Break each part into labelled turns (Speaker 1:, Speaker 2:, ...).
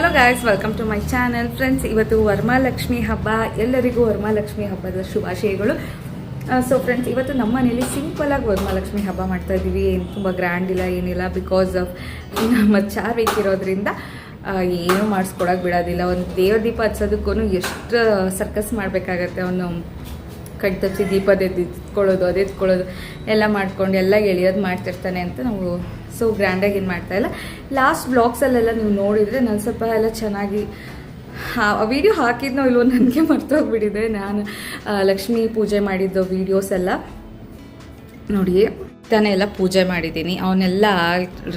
Speaker 1: Hello guys welcome to my channel friends ಇವತ್ತು ವರಮಹಾಲಕ್ಷ್ಮಿ ಹಬ್ಬ. ಎಲ್ಲರಿಗೂ ವರಮಹಾಲಕ್ಷ್ಮಿ ಹಬ್ಬದ ಶುಭಾಶಯಗಳು. ಸೊ ಫ್ರೆಂಡ್ಸ್ ಇವತ್ತು ನಮ್ಮ ಮನೇಲಿ ಸಿಂಪಲಾಗಿ ವರಮಹಾಲಕ್ಷ್ಮಿ ಹಬ್ಬ ಮಾಡ್ತಾ ಇದ್ದೀವಿ. ಏನು ತುಂಬ ಗ್ರ್ಯಾಂಡ್ ಇಲ್ಲ, ಏನಿಲ್ಲ. ಬಿಕಾಸ್ ಆಫ್ ನಮ್ಮ ಚಾರ್ ಬೇಕಿರೋದ್ರಿಂದ ಏನೂ ಮಾಡಿಸ್ಕೊಡೋಕೆ ಬಿಡೋದಿಲ್ಲ. ಒಂದು ದೇವ್ರ ದೀಪ ಹಚ್ಚೋದಕ್ಕೂ ಎಷ್ಟು ಸರ್ಕಸ್ ಮಾಡಬೇಕಾಗತ್ತೆ. ಅವನು ಕಣ್ಣು ತಪ್ಪಿಸಿ ದೀಪದ ಎತ್ಕೊಳ್ಳೋದು ಅದು ಎತ್ಕೊಳ್ಳೋದು ಎಲ್ಲ ಮಾಡ್ಕೊಂಡು ಎಲ್ಲ ಎಳಿಯೋದು ಮಾಡ್ತಿರ್ತಾನೆ ಅಂತ ನಾವು ಸೊ ಗ್ರ್ಯಾಂಡಾಗಿ ಏನು ಮಾಡ್ತಾ ಇಲ್ಲ. ಲಾಸ್ಟ್ ಬ್ಲಾಗ್ಸಲ್ಲೆಲ್ಲ ನೀವು ನೋಡಿದರೆ ನಾನು ಸ್ವಲ್ಪ ಎಲ್ಲ ಚೆನ್ನಾಗಿ ಹಾ ವಿಡಿಯೋ ಹಾಕಿದ್ನೋ ಇಲ್ವೋ ನನಗೆ ಮರ್ತೋಗ್ಬಿಟ್ಟಿದೆ ನಾನು ಲಕ್ಷ್ಮೀ ಪೂಜೆ ಮಾಡಿದ್ದು ವೀಡಿಯೋಸ್ ಎಲ್ಲ. ನೋಡಿ, ತಾನೇ ಎಲ್ಲ ಪೂಜೆ ಮಾಡಿದ್ದೀನಿ. ಅವನ್ನೆಲ್ಲ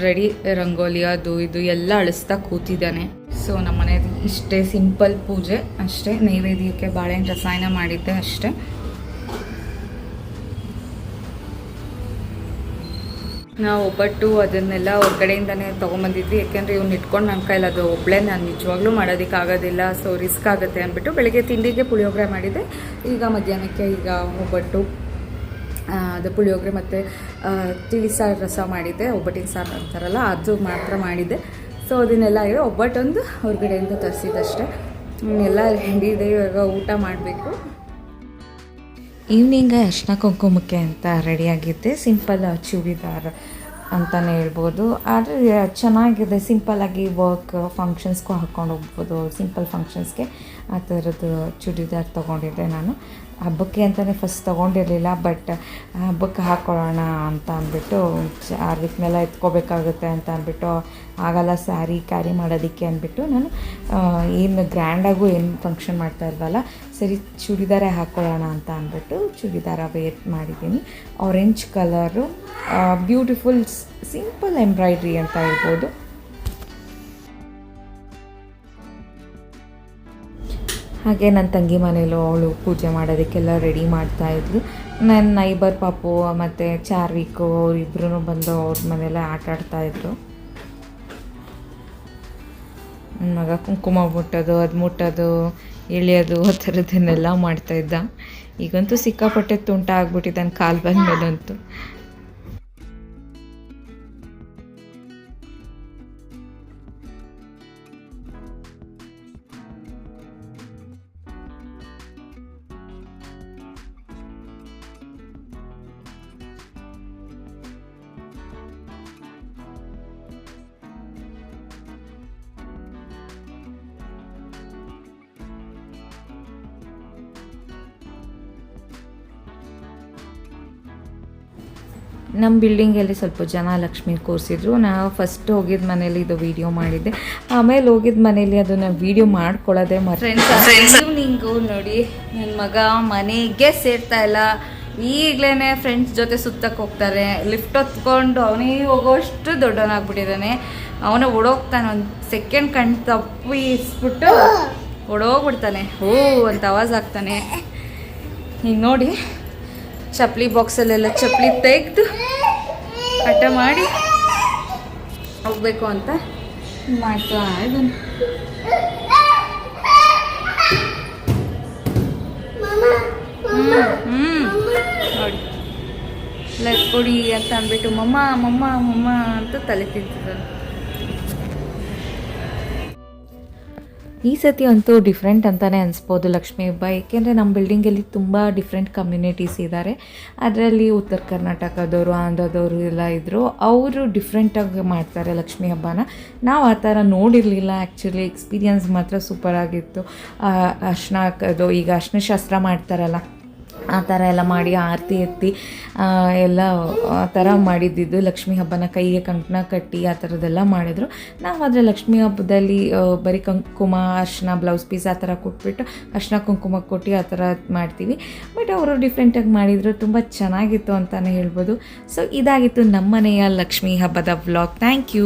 Speaker 1: ರೆಡಿ ರಂಗೋಲಿ ಅದು ಇದು ಎಲ್ಲ ಅಳಿಸ್ತಾ ಕೂತಿದ್ದಾನೆ. ಸೊ ನಮ್ಮನೆ ಇಷ್ಟೇ ಸಿಂಪಲ್ ಪೂಜೆ. ಅಷ್ಟೇ ನೈವೇದ್ಯಕ್ಕೆ ಬಾಳೆಹಣ್ಣು ರಸಾಯನ ಮಾಡಿದ್ದೆ ಅಷ್ಟೇ. ನಾವು ಒಬ್ಬಟ್ಟು ಅದನ್ನೆಲ್ಲ ಹೊರ್ಗಡೆಯಿಂದನೇ ತೊಗೊಂಬಂದಿದ್ವಿ. ಯಾಕೆಂದರೆ ಇವ್ನು ಇಟ್ಕೊಂಡು ನನ್ನ ಕೈಲಿ ಅದು ಒಬ್ಬಳೇ ನಾನು ನಿಜವಾಗ್ಲೂ ಮಾಡೋದಕ್ಕೆ ಆಗೋದಿಲ್ಲ ಸೊ ರಿಸ್ಕ್ ಆಗುತ್ತೆ ಅಂದ್ಬಿಟ್ಟು ಬೆಳಗ್ಗೆ ತಿಂಡಿಗೆ ಪುಳಿಯೋಗರೆ ಮಾಡಿದ್ದೆ ಈಗ ಮಧ್ಯಾಹ್ನಕ್ಕೆ ಈಗ ಒಬ್ಬಟ್ಟು ಅದು ಪುಳಿಯೋಗರೆ ಮತ್ತು ತಿಳಿಸಾರು ರಸ ಮಾಡಿದ್ದೆ. ಒಬ್ಬಟ್ಟಿನ ಸಾರು ಅಂತಾರಲ್ಲ, ಅದು ಮಾತ್ರ ಮಾಡಿದ್ದೆ. ಸೊ ಅದನ್ನೆಲ್ಲ ಆಗಿದೆ ಒಬ್ಬಟ್ಟೊಂದು ಹೊರಗಡೆಯಿಂದ ತರಿಸಿದಷ್ಟೇ ಎಲ್ಲ ರೆಡಿ ಇದೆ. ಇವಾಗ ಊಟ ಮಾಡಬೇಕು. ಈವ್ನಿಂಗ್ ಅರ್ಶಿನ ಕುಂಕುಮಕ್ಕೆ ಅಂತ ರೆಡಿಯಾಗಿದ್ದೆ ಸಿಂಪಲ್ ಚೂಡಿದಾರ್ ಅಂತಲೇ ಹೇಳ್ಬೋದು. ಆದರೆ, ಚೆನ್ನಾಗಿದೆ. ಸಿಂಪಲ್ಲಾಗಿ ವರ್ಕ್ ಫಂಕ್ಷನ್ಸ್ಗೂ ಹಾಕ್ಕೊಂಡು ಹೋಗ್ಬೋದು. ಸಿಂಪಲ್ ಫಂಕ್ಷನ್ಸ್ಗೆ ಆ ಥರದ್ದು ಚೂಡಿದಾರ್ ತೊಗೊಂಡಿದ್ದೆ ನಾನು. ಹಬ್ಬಕ್ಕೆ ಅಂತಲೇ ಫಸ್ಟ್ ತೊಗೊಂಡಿರಲಿಲ್ಲ ಬಟ್ ಹಬ್ಬಕ್ಕೆ ಹಾಕ್ಕೊಳ್ಳೋಣ ಅಂತ ಅಂದ್ಬಿಟ್ಟು ಆರ್ವಿಕ್ನೆಲ್ಲ ಎತ್ಕೋಬೇಕಾಗುತ್ತೆ ಅಂತ ಅಂದ್ಬಿಟ್ಟು, ಆಗಲ್ಲ ಸ್ಯಾರಿ ಕ್ಯಾರಿ ಮಾಡೋದಕ್ಕೆ ಅಂದ್ಬಿಟ್ಟು ನಾನು ಏನು ಗ್ರ್ಯಾಂಡಾಗೂ ಏನು ಫಂಕ್ಷನ್ ಮಾಡ್ತಾ ಇಲ್ವಲ್ಲ, ಸರಿ ಚೂಡಿದಾರೇ ಹಾಕ್ಕೊಳ್ಳೋಣ ಅಂತ ಅಂದ್ಬಿಟ್ಟು ಚೂಡಿದಾರ ವೇರ್ ಮಾಡಿದ್ದೀನಿ. Orange colour beautiful simple embroidery ಅಂತ ಹೇಳ್ಬೋದು. ಹಾಗೆ ನನ್ನ ತಂಗಿ ಮನೇಲೂ ಅವಳು ಪೂಜೆ ಮಾಡೋದಕ್ಕೆಲ್ಲ ರೆಡಿ ಮಾಡ್ತಾ ಇದ್ಲು. ನನ್ನ ನೈಬರ್ ಪಾಪು, ಮತ್ತು ಚಾರ್ವಿಕು ಅವರಿಬ್ರು ಬಂದು ಅವ್ರ ಮನೆಯಲ್ಲ ಆಟ ಆಡ್ತಾ ಇದ್ರು. ನನ್ನ ಮಗ ಕುಂಕುಮ ಮುಟ್ಟೋದು, ಅದು ಮುಟ್ಟೋದು, ಎಳೆಯೋದು, ಆ ಥರದ್ದನ್ನೆಲ್ಲ ಮಾಡ್ತಾಯಿದ್ದ ಈಗಂತೂ ಸಿಕ್ಕಾಪಟ್ಟೆ ತುಂಟ ಆಗ್ಬಿಟ್ಟಿದ್ದಾನೆ ಕಾಲು ಬಂದಮೇಲಂತೂ. ನಮ್ಮ ಬಿಲ್ಡಿಂಗಲ್ಲಿ ಸ್ವಲ್ಪ ಜನ ಲಕ್ಷ್ಮಿ ಕೂರಿಸಿದ್ರು. ನಾವು ಫಸ್ಟ್ ಹೋಗಿದ್ದ ಮನೇಲಿ ಇದು ವಿಡಿಯೋ ಮಾಡಿದ್ದೆ. ಆಮೇಲೆ ಹೋಗಿದ್ದ ಮನೇಲಿ ಅದನ್ನು ವಿಡಿಯೋ ಮಾಡ್ಕೊಳ್ಳೋದೇ ಈವ್ನಿಂಗು ನೋಡಿ ನನ್ನ ಮಗ ಮನೆಗೆ ಸೇರ್ತಾ ಇಲ್ಲ. ಈಗಲೇ ಫ್ರೆಂಡ್ಸ್ ಜೊತೆ ಸುತ್ತಕ್ಕೆ ಹೋಗ್ತಾರೆ. ಲಿಫ್ಟ್ ಹೊತ್ಕೊಂಡು ಅವನೇ ಹೋಗೋಷ್ಟು ದೊಡ್ಡವನಾಗ್ಬಿಟ್ಟಿದ್ದಾನೆ ಅವನ ಓಡೋಗ್ತಾನೆ ಒಂದು ಸೆಕೆಂಡ್ ಕಣ್ ತಪ್ಪಿಸ್ಬಿಟ್ಟು ಓಡೋಗ್ಬಿಡ್ತಾನೆ. ಹೂ ಅಂತ ಆವಾಜ್ ಆಗ್ತಾನೆ ಈಗ ನೋಡಿ ಚಪ್ಪಲಿ ಬಾಕ್ಸಲ್ಲೆಲ್ಲ ಚಪ್ಪಲಿ ತೆಗೆದು ಹಠ ಮಾಡಿ ಹೋಗ್ಬೇಕು ಅಂತ? ಮಾಡ್ತಾ ಇದ್ದಾನೆ. ಹ್ಞೂ ಹ್ಞೂ ನೋಡಿ. ಲೈಕ್ ಕೊಡಿ ಅಂತ ಅಂದ್ಬಿಟ್ಟು ಮಮ್ಮ ಮಮ್ಮ ಮಮ್ಮ ಅಂತ ತಲೆ ತಿಂತಿದ್ದಾನೆ ಈ ಸತಿ ಅಂತೂ ಡಿಫ್ರೆಂಟ್ ಅಂತಲೇ ಅನಿಸ್ಬೋದು ಲಕ್ಷ್ಮೀ ಹಬ್ಬ, ಏಕೆಂದರೆ ನಮ್ಮ ಬಿಲ್ಡಿಂಗಲ್ಲಿ ತುಂಬ ಡಿಫ್ರೆಂಟ್ ಕಮ್ಯುನಿಟೀಸ್ ಇದ್ದಾರೆ ಅದರಲ್ಲಿ ಉತ್ತರ ಕರ್ನಾಟಕದವರು, ಆಂಧ್ರದವರು ಎಲ್ಲ ಇದ್ದರು ಅವರು ಡಿಫ್ರೆಂಟಾಗಿ ಮಾಡ್ತಾರೆ ಲಕ್ಷ್ಮೀ ಹಬ್ಬನ. ನಾವು ಆ ಥರ ನೋಡಿರಲಿಲ್ಲ ಆ್ಯಕ್ಚುಲಿ ಎಕ್ಸ್ಪೀರಿಯನ್ಸ್ ಮಾತ್ರ ಸೂಪರಾಗಿತ್ತು ಅರ್ಶಿನ ಹಾಕೋದು, ಈಗ ಅರ್ಶನ ಶಾಸ್ತ್ರ ಮಾಡ್ತಾರಲ್ಲ. ಆ ಥರ ಎಲ್ಲ ಮಾಡಿ ಆರತಿ ಎತ್ತಿ ಎಲ್ಲ, ಆ ಥರ ಮಾಡಿದ್ದಿದ್ದು. ಲಕ್ಷ್ಮೀ ಹಬ್ಬನ ಕೈಗೆ ಕಂಕಣ ಕಟ್ಟಿ ಆ ಥರದ್ದೆಲ್ಲ ಮಾಡಿದ್ರು. ನಾವು ಆದರೆ ಲಕ್ಷ್ಮೀ ಹಬ್ಬದಲ್ಲಿ ಬರೀ ಕುಂಕುಮ ಅರ್ಶಿನ ಬ್ಲೌಸ್ ಪೀಸ್ ಆ ಥರ ಕೊಟ್ಬಿಟ್ಟು ಅರ್ಶಿನ ಕುಂಕುಮ ಕೊಟ್ಟು ಆ ಥರ ಮಾಡ್ತೀವಿ. ಬಟ್ ಅವರು ಡಿಫ್ರೆಂಟಾಗಿ ಮಾಡಿದರು. ತುಂಬ ಚೆನ್ನಾಗಿತ್ತು ಅಂತಲೇ ಹೇಳ್ಬೋದು. ಸೊ ಇದಾಗಿತ್ತು ನಮ್ಮನೆಯ ಲಕ್ಷ್ಮೀ ಹಬ್ಬದ ವ್ಲಾಗ್ ಥ್ಯಾಂಕ್ ಯು